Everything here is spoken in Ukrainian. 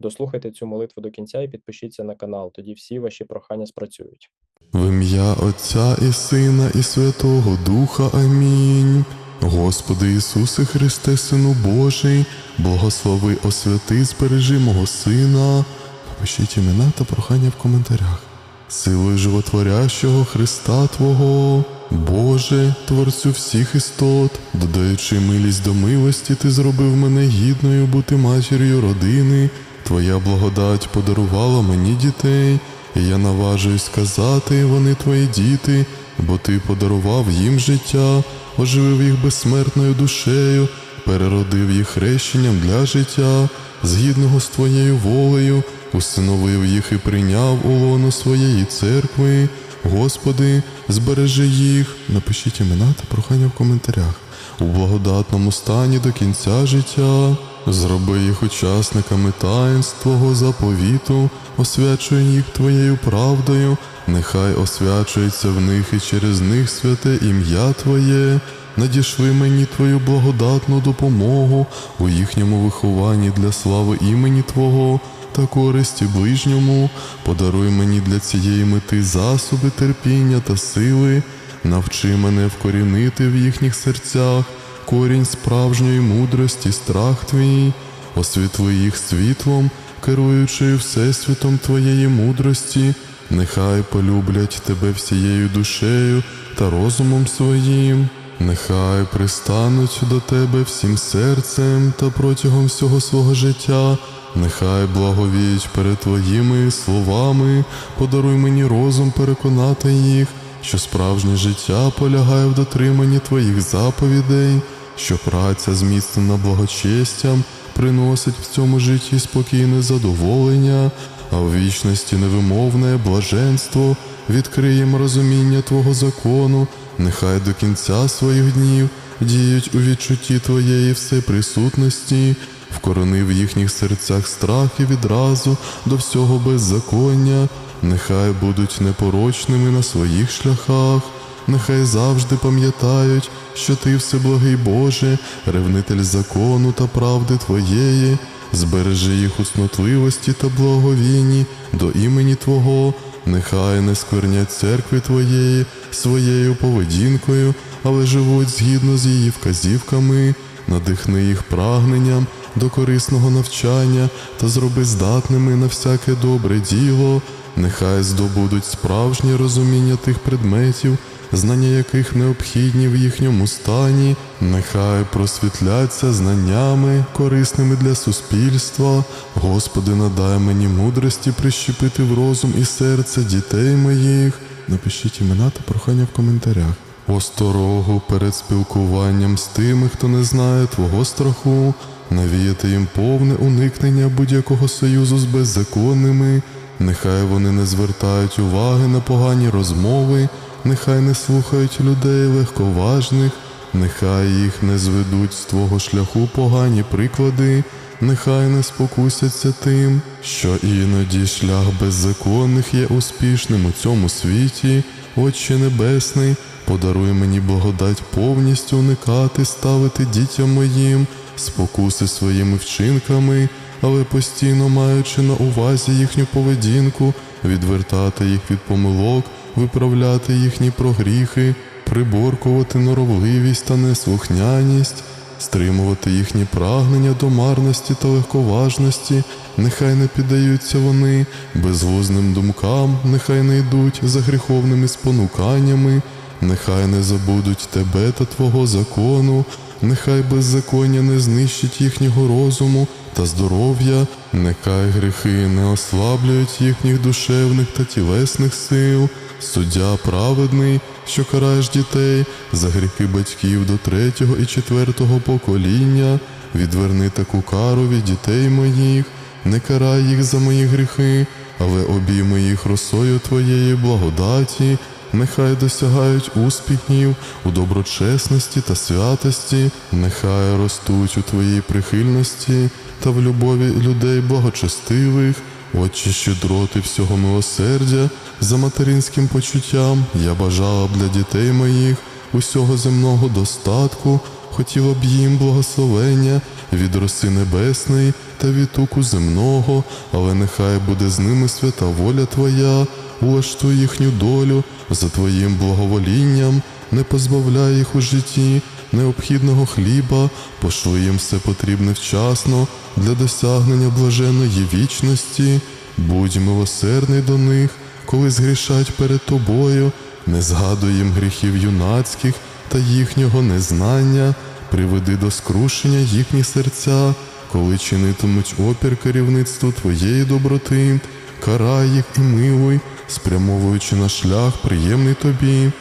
Дослухайте цю молитву до кінця і підпишіться на канал, тоді всі ваші прохання спрацюють. В ім'я Отця і Сина, і Святого Духа. Амінь. Господи Ісусе Христе, Сину Божий, благослови, освяти, збережи мого Сина. Напишіть імена та прохання в коментарях. Силою животворящого Христа Твого, Боже, Творцю всіх істот, додаючи милість до милості, Ти зробив мене гідною бути матір'ю родини. Твоя благодать подарувала мені дітей, і я наважуюсь сказати, вони твої діти, бо ти подарував їм життя, оживив їх безсмертною душею, переродив їх хрещенням для життя, згідного з твоєю волею, усиновив їх і прийняв у лоно своєї церкви. Господи, збережи їх, напишіть імена та прохання в коментарях. У благодатному стані до кінця життя, зроби їх учасниками таїнств Твого заповіту, освячуй їх Твоєю правдою, нехай освячується в них і через них святе ім'я Твоє, надішли мені Твою благодатну допомогу у їхньому вихованні для слави імені Твого та користі ближньому, подаруй мені для цієї мети засоби терпіння та сили, навчи мене вкорінити в їхніх серцях корінь справжньої мудрості, страх твій, освітли їх світлом, керуючи всесвітом твоєї мудрості, нехай полюблять тебе всією душею та розумом своїм. Нехай пристануть до тебе всім серцем та протягом всього свого життя, нехай благовіють перед твоїми словами, подаруй мені розум переконати їх, що справжнє життя полягає в дотриманні твоїх заповідей, що праця зміцнена благочестям приносить в цьому житті спокійне задоволення, а в вічності невимовне блаженство відкриє їм розуміння Твого закону, нехай до кінця своїх днів діють у відчутті Твоєї всеприсутності, вкорони в їхніх серцях страх і відразу до всього беззаконня, нехай будуть непорочними на своїх шляхах. Нехай завжди пам'ятають, що ти всеблагий Боже, ревнитель закону та правди Твоєї, збережи їх у снотливості та благовінні до імені Твого, нехай не сквернять церкви Твоєї своєю поведінкою, але живуть згідно з її вказівками, надихни їх прагненням до корисного навчання та зроби здатними на всяке добре діло, нехай здобудуть справжнє розуміння тих предметів знання яких необхідні в їхньому стані, нехай просвітляться знаннями, корисними для суспільства. Господи, надай мені мудрості прищепити в розум і серце дітей моїх. Напишіть імена та прохання в коментарях. Осторогу перед спілкуванням з тими, хто не знає Твого страху, навіяти їм повне уникнення будь-якого союзу з беззаконними, нехай вони не звертають уваги на погані розмови, нехай не слухають людей легковажних, нехай їх не зведуть з твого шляху погані приклади, нехай не спокусяться тим, що іноді шлях беззаконних є успішним у цьому світі, Отче Небесний, подаруй мені благодать повністю уникати, ставити дітям моїм, спокуси своїми вчинками, але постійно маючи на увазі їхню поведінку, відвертати їх від помилок виправляти їхні прогріхи, приборкувати норовливість та неслухняність, стримувати їхні прагнення до марності та легковажності, нехай не піддаються вони безглузним думкам, нехай не йдуть за гріховними спонуканнями, нехай не забудуть тебе та Твого закону, нехай беззаконня не знищить їхнього розуму та здоров'я, нехай гріхи не ослаблюють їхніх душевних та тілесних сил. Суддя праведний, що караєш дітей за гріхи батьків до третього і четвертого покоління, відверни таку кару від дітей моїх, не карай їх за мої гріхи, але обійми їх росою твоєї благодаті, нехай досягають успіхів у доброчесності та святості, нехай ростуть у твоїй прихильності та в любові людей благочестивих. Отче щедроти всього милосердя, за материнським почуттям я бажала б для дітей моїх усього земного достатку, хотіла б їм благословення від роси небесної та від туку земного, але нехай буде з ними свята воля Твоя, улаштуй їхню долю за Твоїм благоволінням, не позбавляй їх у житті необхідного хліба, пошли їм все потрібне вчасно для досягнення блаженої вічності, будь милосердний до них, коли згрішать перед тобою, не згадуй їм гріхів юнацьких та їхнього незнання, приведи до скрушення їхні серця, коли чинитимуть опір керівництву твоєї доброти, карай їх і милуй, спрямовуючи на шлях приємний тобі,